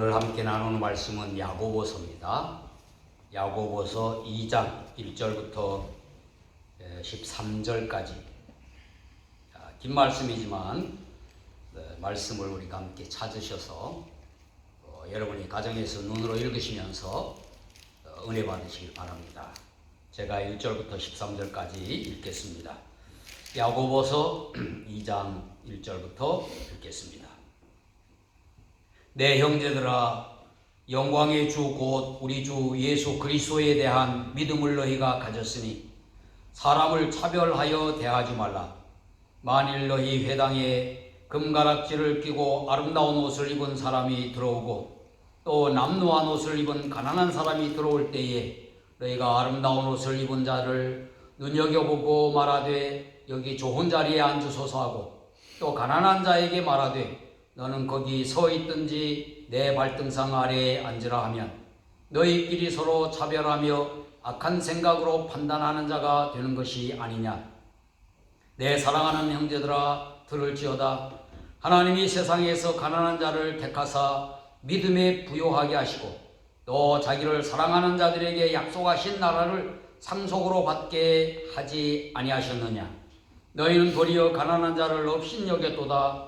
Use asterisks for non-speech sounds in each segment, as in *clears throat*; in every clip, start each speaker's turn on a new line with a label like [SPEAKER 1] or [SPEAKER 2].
[SPEAKER 1] 오늘 함께 나누는 말씀은 야고보서입니다. 야고보서 2장 1절부터 13절까지 긴 말씀이지만 네, 말씀을 우리가 함께 찾으셔서 어, 여러분이 가정에서 눈으로 읽으시면서 어, 은혜 받으시길 바랍니다. 제가 1절부터 13절까지 읽겠습니다. 야고보서 *clears throat* 2장 1절부터 읽겠습니다. 내 형제들아 영광의 주 곧 우리 주 예수 그리스도에 대한 믿음을 너희가 가졌으니 사람을 차별하여 대하지 말라. 만일 너희 회당에 금가락지를 끼고 아름다운 옷을 입은 사람이 들어오고 또 남루한 옷을 입은 가난한 사람이 들어올 때에 너희가 아름다운 옷을 입은 자를 눈여겨보고 말하되 여기 좋은 자리에 앉으소서 하고 또 가난한 자에게 말하되 너는 거기 서 있든지 내 발등상 아래에 앉으라 하면 너희끼리 서로 차별하며 악한 생각으로 판단하는 자가 되는 것이 아니냐. 내 사랑하는 형제들아 들을지어다. 하나님이 세상에서 가난한 자를 택하사 믿음에 부요하게 하시고 또 자기를 사랑하는 자들에게 약속하신 나라를 상속으로 받게 하지 아니하셨느냐. 너희는 도리어 가난한 자를 없인 여겼도다.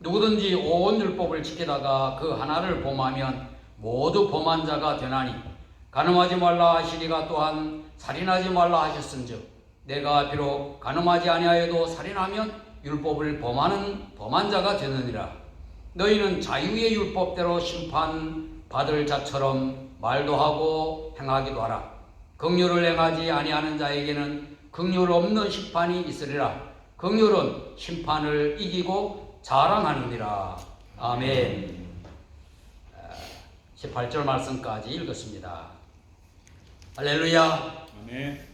[SPEAKER 1] 누구든지 온 율법을 지키다가 그 하나를 범하면 모두 범한 자가 되나니 가늠하지 말라 하시리가 또한 살인하지 말라 하셨은즉 내가 비록 가늠하지 아니하여도 살인하면 율법을 범하는 범한 자가 되느니라. 너희는 자유의 율법대로 심판 받을 자처럼 말도 하고 행하기도 하라. 긍휼을 행하지 아니하는 자에게는 긍휼 없는 심판이 있으리라. 긍휼은 심판을 이기고 자랑하느니라. 아멘. 18절 말씀까지 읽었습니다. 할렐루야.
[SPEAKER 2] 아멘.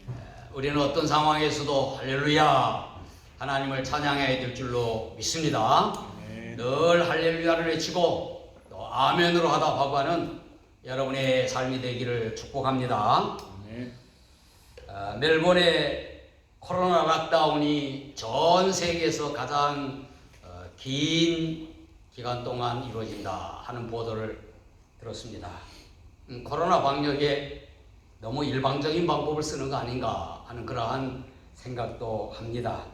[SPEAKER 1] 우리는 어떤 상황에서도 할렐루야 하나님을 찬양해야 될 줄로 믿습니다.
[SPEAKER 2] 아멘.
[SPEAKER 1] 늘 할렐루야를 외치고 또 아멘으로 하다 바고하는 여러분의 삶이 되기를 축복합니다.
[SPEAKER 2] 아멘.
[SPEAKER 1] 어, 멜번의 코로나 락다운이 전 세계에서 가장 어, 긴 기간 동안 이루어진다 하는 보도를 들었습니다. 음, 코로나 방역에 너무 일방적인 방법을 쓰는 거 아닌가 하는 그러한 생각도 합니다.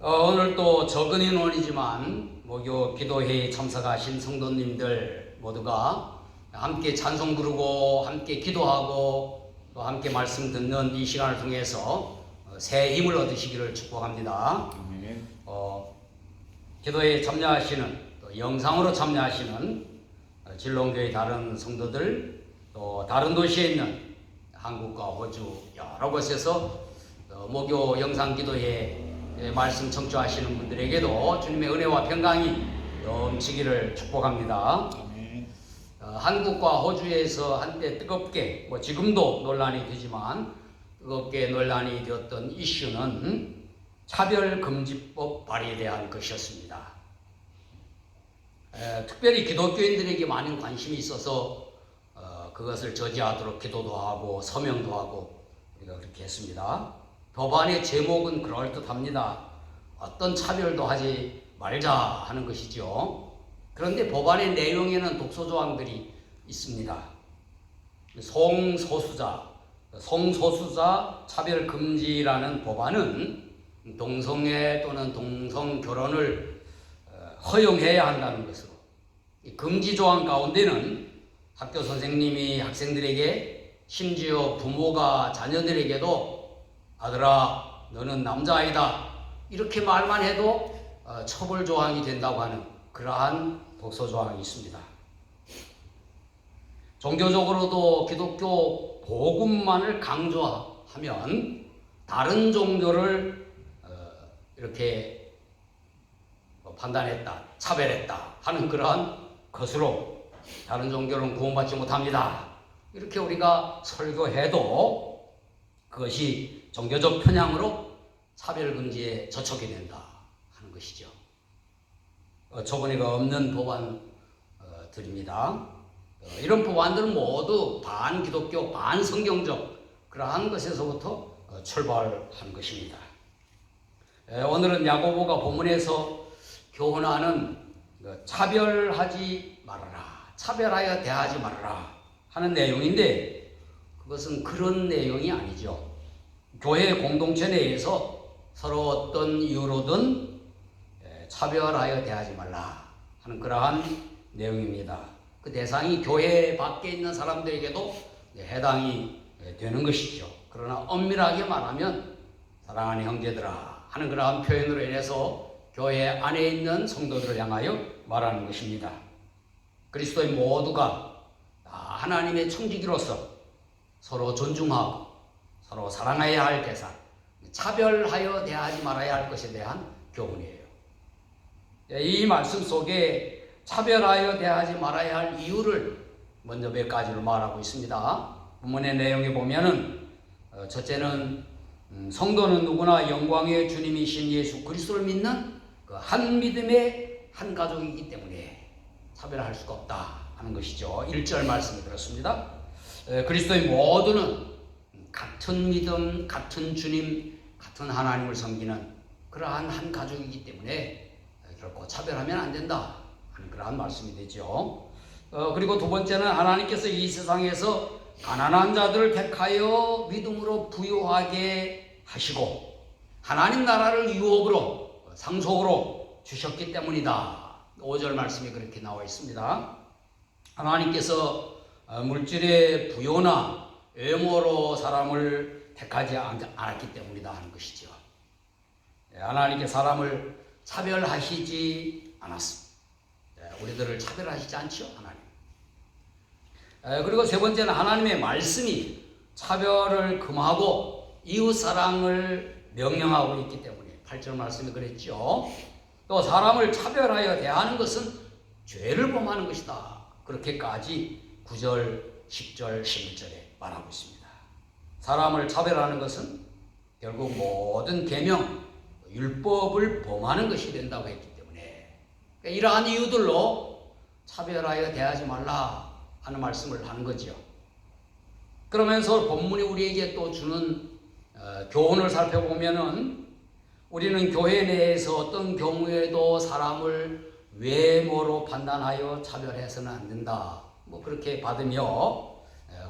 [SPEAKER 1] 어, 오늘 또 적은 인원이지만 목요 기도회에 참석하신 성도님들 모두가 함께 찬송 부르고 함께 기도하고 또 함께 말씀 듣는 이 시간을 통해서 어, 새 힘을 얻으시기를 축복합니다. 어, 기도에 참여하시는 또 영상으로 참여하시는 어, 진롱교회 다른 성도들 또 다른 도시에 있는 한국과 호주 여러 곳에서 어, 목요 영상 기도회 에 말씀 청취하시는 분들에게도 주님의 은혜와 평강이 넘치기를 축복합니다. 어, 한국과 호주에서 한때 뜨겁게 뭐 지금도 논란이 되지만 뜨겁게 논란이 되었던 이슈는 차별금지법 발의에 대한 것이었습니다. 에, 특별히 기독교인들에게 많은 관심이 있어서 어, 그것을 저지하도록 기도도 하고 서명도 하고 우리가 그렇게 했습니다. 법안의 제목은 그럴듯합니다. 어떤 차별도 하지 말자 하는 것이죠. 그런데 법안의 내용에는 독소 조항들이 있습니다. 성소수자, 성소수자 차별 금지라는 법안은 동성애 또는 동성 결혼을 어, 허용해야 한다는 것으로 이 금지 조항 가운데는 학교 선생님이 학생들에게 심지어 부모가 자녀들에게도 아들아 너는 남자아이다 이렇게 말만 해도 어, 처벌 조항이 된다고 하는 그러한 독소 조항이 있습니다. 종교적으로도 기독교 복음만을 강조하면 다른 종교를 어, 이렇게 뭐 판단했다, 차별했다 하는 그러한 것으로 다른 종교는 구원받지 못합니다. 이렇게 우리가 설교해도 그것이 종교적 편향으로 차별금지에 저촉이 된다 하는 것이죠. 어, 초본이가 없는 법안 어, 드립니다. 어, 이런 법안들은 모두 반기독교, 반성경적 그러한 것에서부터 어, 출발한 것입니다. 에, 오늘은 야고보가 본문에서 교훈하는 그 차별하지 말아라, 차별하여 대하지 말아라 하는 내용인데 그것은 그런 내용이 아니죠. 교회 공동체 내에서 서로 어떤 이유로든 에, 차별하여 대하지 말라 하는 그러한 내용입니다. 그 대상이 교회 밖에 있는 사람들에게도 해당이 되는 것이죠. 그러나 엄밀하게 말하면 사랑하는 형제들아 하는 그러한 표현으로 인해서 교회 안에 있는 성도들을 향하여 말하는 것입니다. 그리스도의 모두가 다 하나님의 청지기로서 서로 존중하고 서로 사랑해야 할 대상, 차별하여 대하지 말아야 할 것에 대한 교훈이에요. 이 말씀 속에 차별하여 대하지 말아야 할 이유를 먼저 몇 가지로 말하고 있습니다. 본문의 내용에 보면은 어, 첫째는 음, 성도는 누구나 영광의 주님이신 예수 그리스도를 믿는 그 한 믿음의 한 가족이기 때문에 차별할 수가 없다 하는 것이죠. 1절 말씀이 그렇습니다. 에, 그리스도의 모두는 같은 믿음, 같은 주님, 같은 하나님을 섬기는 그러한 한 가족이기 때문에 결코 차별하면 안 된다 하는 그러한 말씀이 되죠. 어, 그리고 두 번째는 하나님께서 이 세상에서 가난한 자들을 택하여 믿음으로 부유하게 하시고 하나님 나라를 유업으로 상속으로 주셨기 때문이다. 5절 말씀이 그렇게 나와 있습니다. 하나님께서 어, 물질의 부요나 외모로 사람을 택하지 않았기 때문이다 하는 것이죠. 예, 하나님께 사람을 차별하시지 않았습니다. 예, 우리들을 차별하시지 않죠, 하나님. 예, 그리고 세 번째는 하나님의 말씀이 차별을 금하고 이웃 사랑을 명령하고 있기 때문에 8절 말씀이 그랬죠. 또 사람을 차별하여 대하는 것은 죄를 범하는 것이다. 그렇게까지 9절, 10절, 11절에 말하고 있습니다. 사람을 차별하는 것은 결국 모든 계명, 율법을 범하는 것이 된다고 했기 때문에 그러니까 이러한 이유들로 차별하여 대하지 말라 하는 말씀을 하는 거죠. 그러면서 본문이 우리에게 또 주는 어, 교훈을 살펴보면은 우리는 교회 내에서 어떤 경우에도 사람을 외모로 판단하여 차별해서는 안 된다. 뭐 그렇게 받으며 어,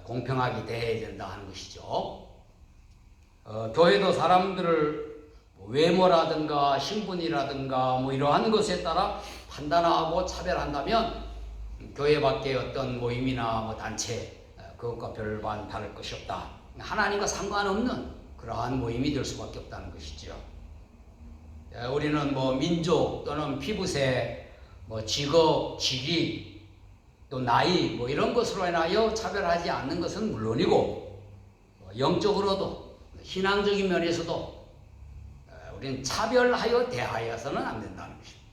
[SPEAKER 1] 공평하게 대해야 된다 하는 것이죠. 어, 교회도 사람들을 뭐 외모라든가 신분이라든가 뭐 이러한 것에 따라 판단하고 차별한다면 교회 밖에 어떤 모임이나 뭐 단체 어, 그것과 별반 다를 것이 없다. 하나님과 상관없는 그러한 모임이 될 수밖에 없다는 것이죠. 예, 우리는 뭐 민족 또는 피부색, 뭐 직업, 직위, 또 나이 뭐 이런 것으로 인하여 차별하지 않는 것은 물론이고 뭐 영적으로도 신앙적인 면에서도 예, 우리는 차별하여 대하여서는 안 된다는 것입니다.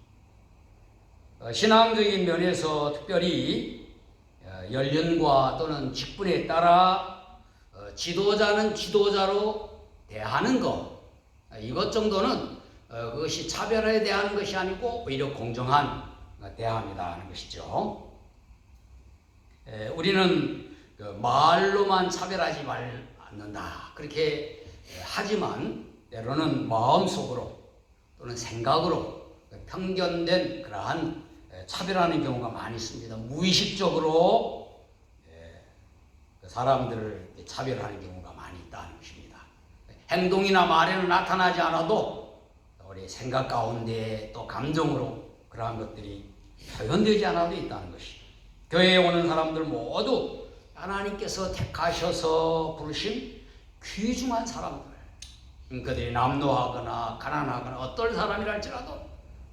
[SPEAKER 1] 어, 신앙적인 면에서 특별히 어, 연륜과 또는 직분에 따라 어, 지도자는 지도자로 대하는 것 이것 정도는 어, 그것이 차별에 대한 것이 아니고 오히려 공정한 대함이다 하는 것이죠. 에, 우리는 그 말로만 차별하지 말 않는다 그렇게 하지만 때로는 마음속으로 또는 생각으로 편견된 그러한 차별하는 경우가 많이 있습니다. 무의식적으로 그 사람들을 차별하는 경우가 많이 있다는 것입니다. 행동이나 말에는 나타나지 않아도 우리 생각 가운데 또 감정으로 그러한 것들이 표현되지 않아도 있다는 것이. 교회에 오는 사람들 모두 하나님께서 택하셔서 부르신 귀중한 사람들. 그들이 남노하거나 가난하거나 어떤 사람이랄지라도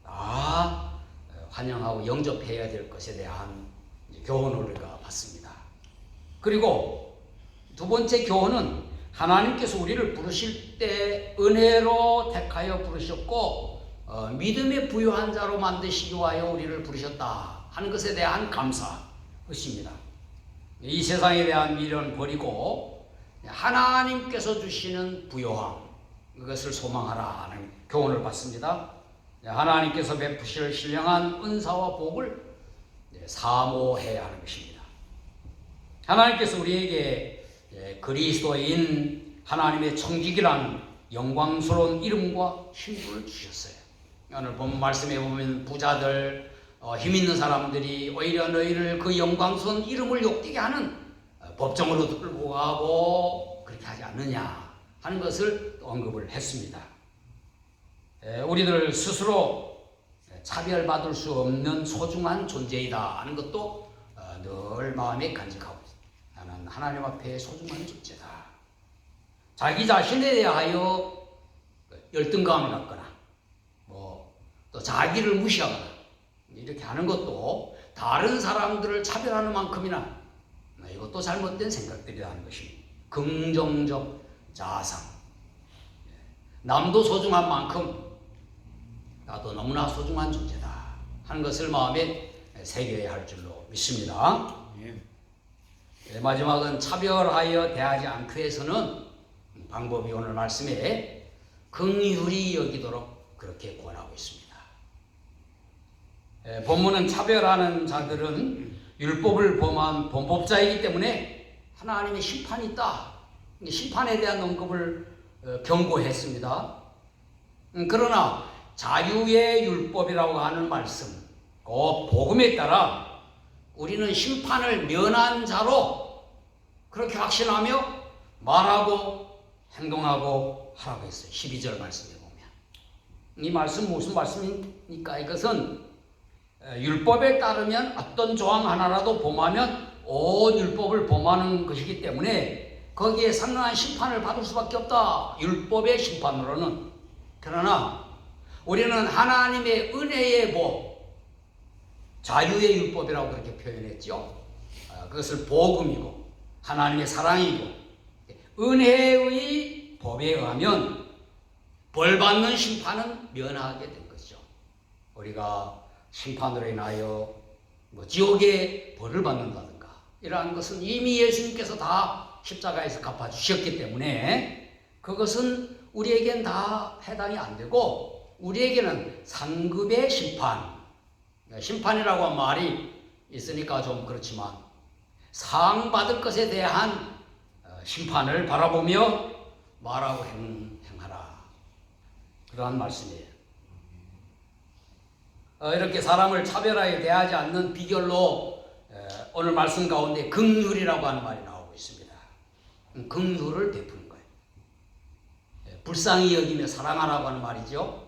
[SPEAKER 1] 다 환영하고 영접해야 될 것에 대한 교훈을 우리가 받습니다. 그리고 두 번째 교훈은 하나님께서 우리를 부르실 때 은혜로 택하여 부르셨고 어, 믿음에 부유한 자로 만드시기 위하여 우리를 부르셨다 하는 것에 대한 감사 것입니다. 이 세상에 대한 미련 버리고 하나님께서 주시는 부요함 그것을 소망하라 하는 교훈을 받습니다. 하나님께서 베푸실 신령한 은사와 복을 사모해야 하는 것입니다. 하나님께서 우리에게 그리스도인 하나님의 청직이라는 영광스러운 이름과 신분을 주셨어요. 오늘 본 말씀에 보면 부자들, 어, 힘 있는 사람들이 오히려 너희를 그 영광스러운 이름을 욕되게 하는 어, 법정으로 들고 가고 그렇게 하지 않느냐 하는 것을 언급을 했습니다. 에, 우리들 스스로 차별받을 수 없는 소중한 존재이다 하는 것도 어, 늘 마음에 간직하고. 나는 하나님 앞에 소중한 존재다. 자기 자신에 대하여 열등감을 갖거나 뭐 또 자기를 무시하거나 이렇게 하는 것도 다른 사람들을 차별하는 만큼이나 이것도 잘못된 생각들이라는 것입니다. 긍정적 자상. 남도 소중한 만큼 나도 너무나 소중한 존재다 하는 것을 마음에 새겨야 할 줄로 믿습니다. 네, 마지막은 차별하여 대하지 않기 위해서는 방법이 오늘 말씀에 긍휼히 여기도록 그렇게 권하고 있습니다. 에, 본문은 차별하는 자들은 율법을 범한 범법자이기 때문에 하나님의 심판이 있다. 심판에 대한 언급을 어, 경고했습니다. 음, 그러나 자유의 율법이라고 하는 말씀, 그 복음에 따라 우리는 심판을 면한 자로 그렇게 확신하며 말하고 행동하고 하라고 했어요. 12절 말씀에 보면. 이 말씀 무슨 말씀입니까? 이것은 율법에 따르면 어떤 조항 하나라도 범하면 온 율법을 범하는 것이기 때문에 거기에 상당한 심판을 받을 수밖에 없다. 율법의 심판으로는. 그러나 우리는 하나님의 은혜의 복, 자유의 율법이라고 그렇게 표현했죠. 아, 그것을 복음이고 하나님의 사랑이고 은혜의 법에 의하면 벌 받는 심판은 면하게 된 것이죠. 우리가 심판으로 인하여 뭐 지옥의 벌을 받는다든가 이러한 것은 이미 예수님께서 다 십자가에서 갚아 주셨기 때문에 그것은 우리에겐 다 해당이 안 되고 우리에게는 상급의 심판 심판이라고 한 말이 있으니까 좀 그렇지만 상 받을 것에 대한 심판을 바라보며 말하고 행, 행하라. 그러한 말씀이에요. 어, 이렇게 사람을 차별하게 대하지 않는 비결로 에, 오늘 말씀 가운데 긍휼이라고 하는 말이 나오고 있습니다. 음, 긍휼을 베푸는 거예요. 에, 불쌍히 여기며 사랑하라고 하는 말이죠.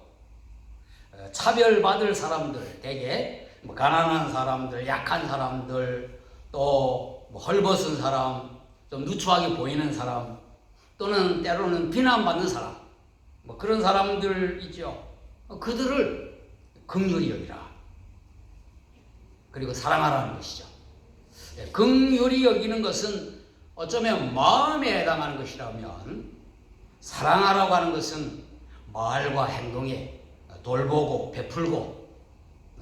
[SPEAKER 1] 에, 차별받을 사람들, 대개 뭐 가난한 사람들, 약한 사람들, 또 뭐 헐벗은 사람, 좀 누추하게 보이는 사람, 또는 때로는 비난받는 사람, 뭐 그런 사람들 있죠. 그들을 긍휼히 여기라. 그리고 사랑하라는 것이죠. 예, 긍휼히 여기는 것은 어쩌면 마음에 해당하는 것이라면 사랑하라고 하는 것은 말과 행동에 돌보고 베풀고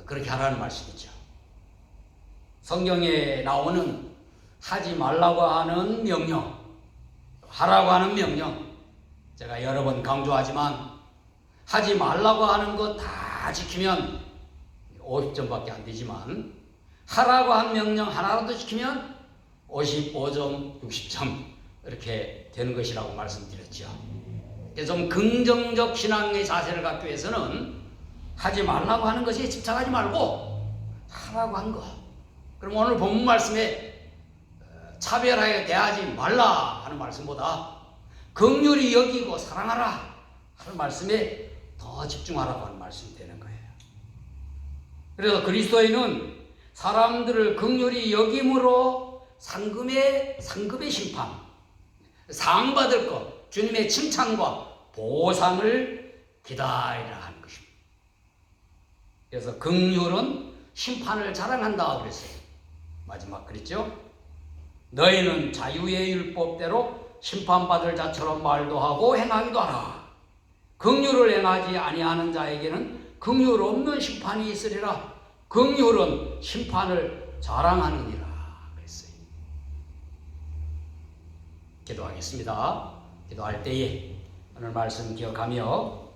[SPEAKER 1] 그렇게 하라는 말씀이죠. 성경에 나오는 하지 말라고 하는 명령, 하라고 하는 명령, 제가 여러 번 강조하지만 하지 말라고 하는 것다 지키면 50점밖에 안 되지만 하라고 한 명령 하나라도 지키면 55점, 60점 이렇게 되는 것이라고 말씀드렸죠. 그래서 좀 긍정적 신앙의 자세를 갖기 위해서는 하지 말라고 하는 것에 집착하지 말고 하라고 한 것. 그럼 오늘 본문 말씀에 차별하여 대하지 말라 하는 말씀보다 긍휼히 여기고 사랑하라 하는 말씀에 더 집중하라고 하는 말씀이 되는 거예요. 그래서 그리스도인은 사람들을 긍휼히 여김으로 상금의 상급의 심판, 상 받을 것, 주님의 칭찬과 보상을 기다리라 하는 것입니다. 그래서 긍휼은 심판을 자랑한다 그랬어요. 마지막 그랬죠? 너희는 자유의 율법대로 심판받을 자처럼 말도 하고 행하기도 하라. 긍휼을 행하지 아니하는 자에게는 긍휼 없는 심판이 있으리라. 긍휼은 심판을 자랑하느니라 그랬어요. 기도하겠습니다. 기도할 때에 오늘 말씀 기억하며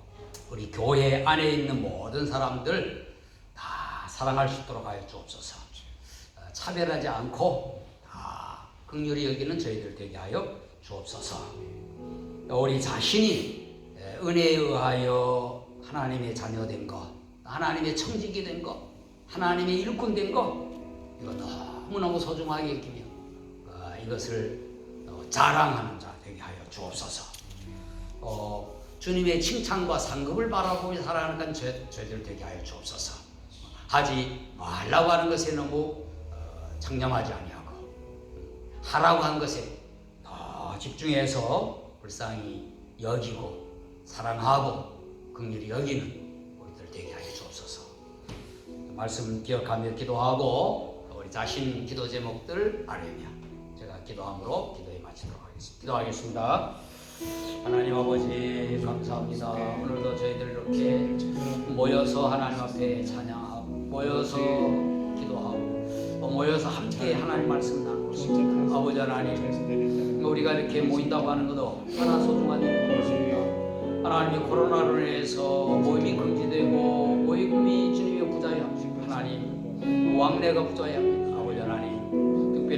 [SPEAKER 1] 우리 교회 안에 있는 모든 사람들 다 사랑할 수 있도록 하여 주옵소서. 어, 차별하지 않고 다 극률이 여기는 저희들 되게 하여 주옵소서. 우리 자신이 에, 은혜에 의하여 하나님의 자녀된 것, 하나님의 청직이 된 것, 하나님의 일꾼 된 것, 이거 너무너무 소중하게 여기며 어, 이것을 어, 자랑하는 자 되게 하여 주옵소서. 어, 주님의 칭찬과 상급을 바라보며 살아가는 건 저, 저희들 되게 하여 주옵소서. 하지 말라고 하는 것에 너무 어, 장념하지 아니하고 하라고 한 것에 더 집중해서 불쌍히 여기고 사랑하고 긍휼히 여기는 우리들 되게 하여 주옵소서. 말씀 기억하며 기도하고 우리 자신 기도 제목들 아뢰며 제가 기도함으로 기도에 마치도록 하겠습니다. 기도하겠습니다. 하나님 아버지 감사합니다. 오늘도 저희들 이렇게 모여서 하나님 앞에 찬양하고 모여서 기도하고 또 모여서 함께 하나님 말씀 나누고 아버지 하나님 우리가 이렇게 모인다고 하는 것도 하나 소중한 일입니다. 하나님이 코로나로 인해서 모임이 금지되고 모임이 주님의 부자야 하나님 왕래가 부자야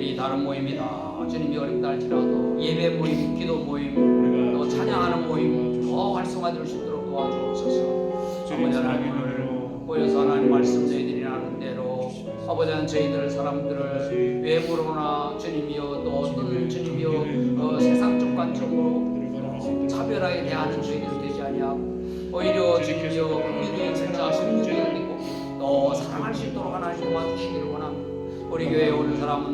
[SPEAKER 1] 특별히 다른 모임이다. 주님이 어렵다 할지라도 예배 모임 기도 모임 또 찬양하는 모임 더 활성화될 수 있도록 도와주옵소서. 아버지 하나님 오늘 모여서 하나님 말씀 저희들이 나눈 대로 아버지 하나님 저희들 사람들을 외모로나 주님이여 또 주님이여 어, 세상적 관점으로 차별하게 대하는 저희들 되지 아니하고 오히려 주님이여 긍휼히 진짜 긍휼히 여기고 또 사랑할 수 있도록 하나님 도와주시기를 원합니다. 우리 교회에 오는 사람은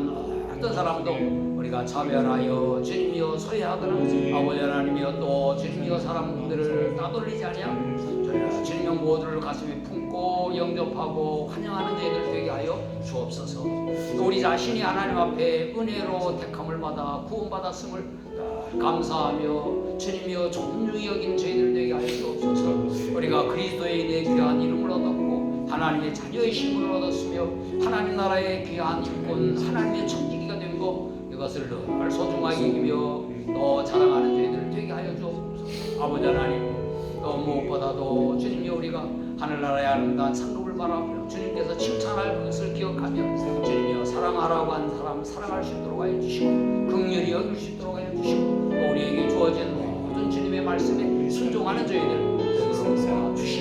[SPEAKER 1] 어떤 사람도 우리가 차별하여 주님이여 소외하거나 아버지 하나님이여 또 주님이여 사람들을 따돌리지 아니하고 주님의 모두를 가슴에 품고 영접하고 환영하는 저희들 되게 하여 주옵소서. 또 우리 자신이 하나님 앞에 은혜로 택함을 받아 구원받았음을 감사하며 주님이여 존중히 여긴 저희들 되게 하여 주옵소서. 우리가 그리스도의 내 귀한 이름을 얻었고 하나님의 자녀의 신분을 얻었으며 하나님 나라의 귀한 일꾼 하나님의 청 것 이것을 늘 소중하게 여기며 또 자랑하는 저희들 되게 하여 주옵소서. 아버지 하나님 또 무엇보다도 주님이 우리가 하늘나라의 아름다운 상급을 바라보며 주님께서 칭찬할 그것을 기억하며 주님이여 사랑하라고 한 사람 사랑할 수 있도록 하여 주시고 긍휼히 여길 수 있도록 하여 주시고 또 우리에게 주어진 모든 주님의 말씀에 순종하는 저희들. 주시옵기를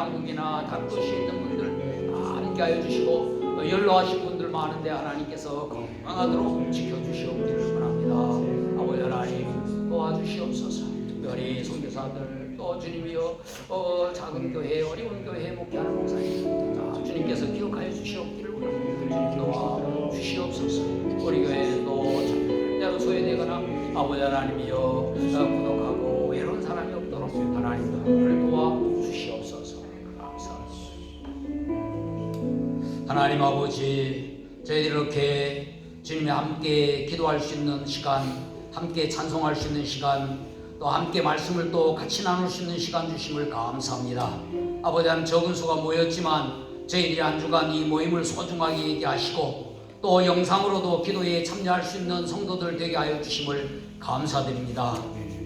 [SPEAKER 1] 다른 곳에 있는 분들 다 함께 하여 주시고 어, 연로하신 분들 많은데 하나님께서 건강하도록 지켜주시옵기를 원합니다. 아버지 하나님 도와주시옵소서. 특별히 선교사들 또 주님이여 어, 작은 교회 어려운 교회 목회하는 목사님 다 주님께서 기억하여 주시옵기를 원합니다. 주님 도와 주시옵소서. 우리 교회도 절대로 소외되거나 아버지 하나님이여 어,孤独하고 외로운 사람이 없도록 하나님 도와 하나님 아버지 저희들 이렇게 주님이 함께 기도할 수 있는 시간 함께 찬송할 수 있는 시간 또 함께 말씀을 또 같이 나눌 수 있는 시간 주심을 감사합니다 아버지 하나님 적은 수가 모였지만 저희들이 한 주간 이 모임을 소중하게 얘기하시고 또 영상으로도 기도에 참여할 수 있는 성도들 되게 하여 주심을 감사드립니다.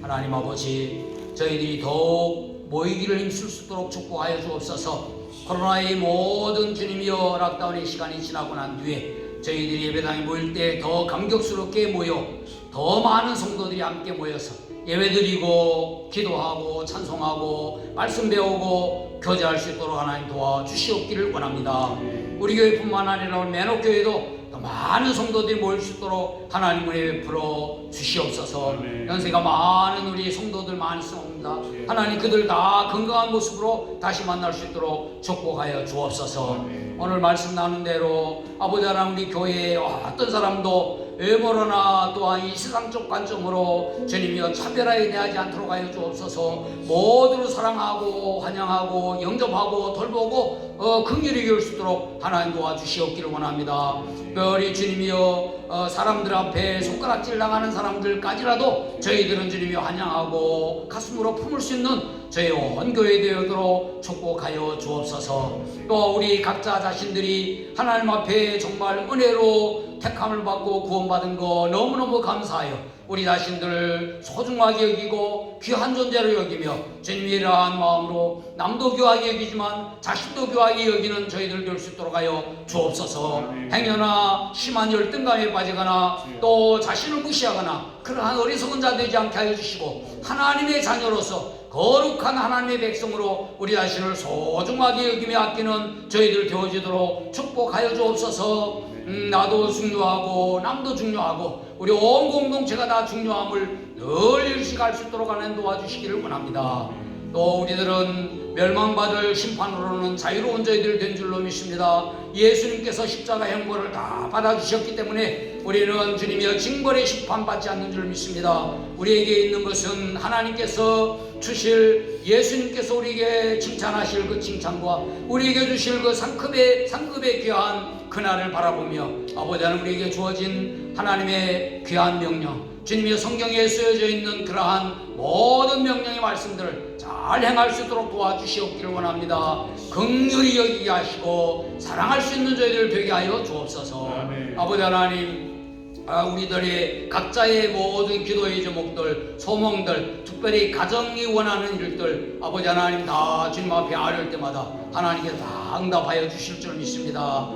[SPEAKER 1] 하나님 아버지 저희들이 더욱 모이기를 힘쓸 수 있도록 축복하여 주옵소서 코로나의 모든 주님이여 락다운의 시간이 지나고 난 뒤에 저희들이 예배당에 모일 때 더 감격스럽게 모여 더 많은 성도들이 함께 모여서 예배드리고 기도하고 찬송하고 말씀 배우고 교제할 수 있도록 하나님 도와주시옵기를 원합니다. 우리 교회뿐만 아니라 매너교회도 더 많은 성도들이 모일 수 있도록 하나님 은혜 베풀어 주시옵소서. 연세가 많은 우리 성도들 많이 있습니다 하나님 그들 다 건강한 모습으로 다시 만날 수 있도록 축복하여 주옵소서. 오늘 말씀 나눈 대로 아버지 하나님 우리 교회에 어떤 사람도 외모로나 또한 이 세상적 관점으로 주님이여 차별하게 대하지 않도록 하여 주옵소서. 모두를 사랑하고 환영하고 영접하고 돌보고 어, 긍휼히 여길 수 있도록 하나님 도와주시옵기를 원합니다. 특별히 주님이여 어, 사람들 앞에 손가락질 당하는 사람들까지라도 저희들은 주님이 환영하고 가슴으로 품을 수 있는 저희 온 교회 되도록 축복하여 주옵소서. 또 우리 각자 자신들이 하나님 앞에 정말 은혜로 택함을 받고 구원받은 거 너무너무 감사하여 우리 자신들을 소중하게 여기고 귀한 존재로 여기며 주님이 이러한 마음으로 남도 귀하게 여기지만 자신도 귀하게 여기는 저희들 될 수 있도록 하여 주옵소서. 행여나 심한 열등감에 빠지거나 또 자신을 무시하거나 그러한 어리석은 자 되지 않게 하여 주시고 하나님의 자녀로서 거룩한 하나님의 백성으로 우리 자신을 소중하게 여기며 아끼는 저희들 되어지도록 축복하여 주옵소서 음, 나도 중요하고 남도 중요하고 우리 온 공동체가 다 중요함을 늘 일식할 수 있도록 하는 도와주시기를 원합니다. 또 우리들은 멸망받을 심판으로는 자유로운 저희들 된 줄로 믿습니다. 예수님께서 십자가 형벌을 다 받아주셨기 때문에 우리는 주님이여 징벌의 심판받지 않는 줄 믿습니다. 우리에게 있는 것은 하나님께서 주실 예수님께서 우리에게 칭찬하실 그 칭찬과 우리에게 주실 그 상급의 상급의 귀한 그날을 바라보며 아버지 하나님 우리에게 주어진 하나님의 귀한 명령 주님의 성경에 쓰여져 있는 그러한 모든 명령의 말씀들을 잘 행할 수 있도록 도와주시옵기를 원합니다. 긍휼히 여기게 하시고 사랑할 수 있는 저희들 되게 하여 주옵소서.
[SPEAKER 2] 아멘.
[SPEAKER 1] 아버지 하나님 아, 우리들의 각자의 모든 기도의 제목들, 소망들, 특별히 가정이 원하는 일들, 아버지 하나님 다 주님 앞에 아뢰을 때마다 하나님께 다 응답하여 주실 줄 믿습니다.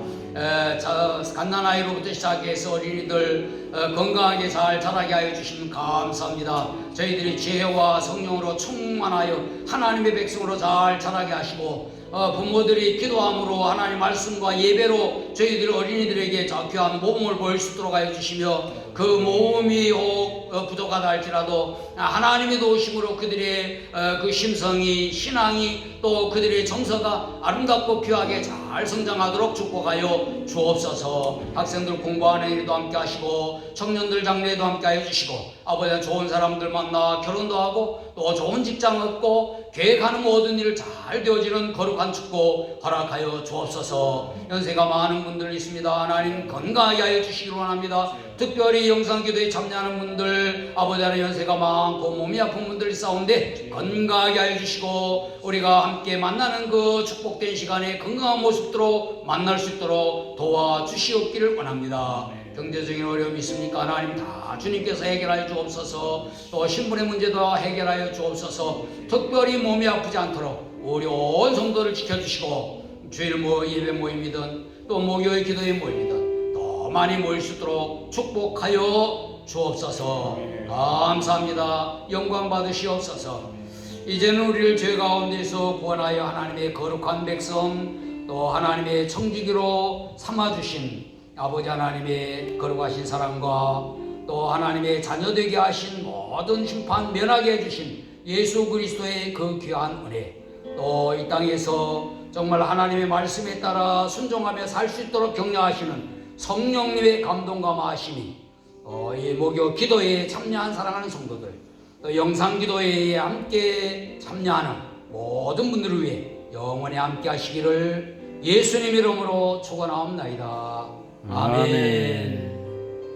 [SPEAKER 1] 갓난아이로부터 시작해서 어린이들 어, 건강하게 잘 자라게 하여 주시면 감사합니다. 저희들이 지혜와 성령으로 충만하여 하나님의 백성으로 잘 자라게 하시고 어, 부모들이 기도함으로 하나님 말씀과 예배로 저희들 어린이들에게 저 귀한 모범을 보일 수 있도록 하여 주시며 그 모범이 혹 어, 부족하다 할지라도 하나님의 도우심으로 그들의 어, 그 심성이 신앙이 또 그들의 정서가 아름답고 귀하게 잘 성장하도록 축복하여 주옵소서. 학생들 공부하는 일도 함께 하시고 청년들 장래에도 함께 하여 주시고 아버지 좋은 사람들 만나 결혼도 하고 또 좋은 직장 얻고 계획하는 모든 일 잘 되어지는 거룩한 축복 허락하여 주옵소서. 연세가 많은 분들 있습니다. 하나님 건강하게 하여 주시기 원합니다 특별히 영상기도에 참여하는 분들 아버지 하나님 연세가 많고 몸이 아픈 분들 있사온데 건강하게 하여 주시고 우리가 함께 만나는 그 축복된 시간에 건강한 모습으로 만날 수 있도록 도와주시옵기를 원합니다. 경제적인 어려움이 있습니까? 하나님 다 주님께서 해결하여 주옵소서. 또 신분의 문제도 해결하여 주옵소서. 특별히 몸이 아프지 않도록 우리 온 성도를 지켜주시고 주일 모 예배 모임이든 또 목요일 기도의 모임이든 더 많이 모일 수 있도록 축복하여 주옵소서. 감사합니다. 영광 받으시옵소서. 이제는 우리를 죄 가운데서 구원하여 하나님의 거룩한 백성 또 하나님의 청지기로 삼아주신 아버지 하나님의 거룩하신 사랑과 또 하나님의 자녀되게 하신 모든 심판 면하게 해주신 예수 그리스도의 그 귀한 은혜 또 이 땅에서 정말 하나님의 말씀에 따라 순종하며 살 수 있도록 격려하시는 성령님의 감동과 마심이 어, 이 목요 기도에 참여한 사랑하는 성도들 또 영상 기도회에 함께 참여하는 모든 분들을 위해 영원히 함께 하시기를 예수님 이름으로 축원하옵나이다. 아멘.
[SPEAKER 2] 아멘.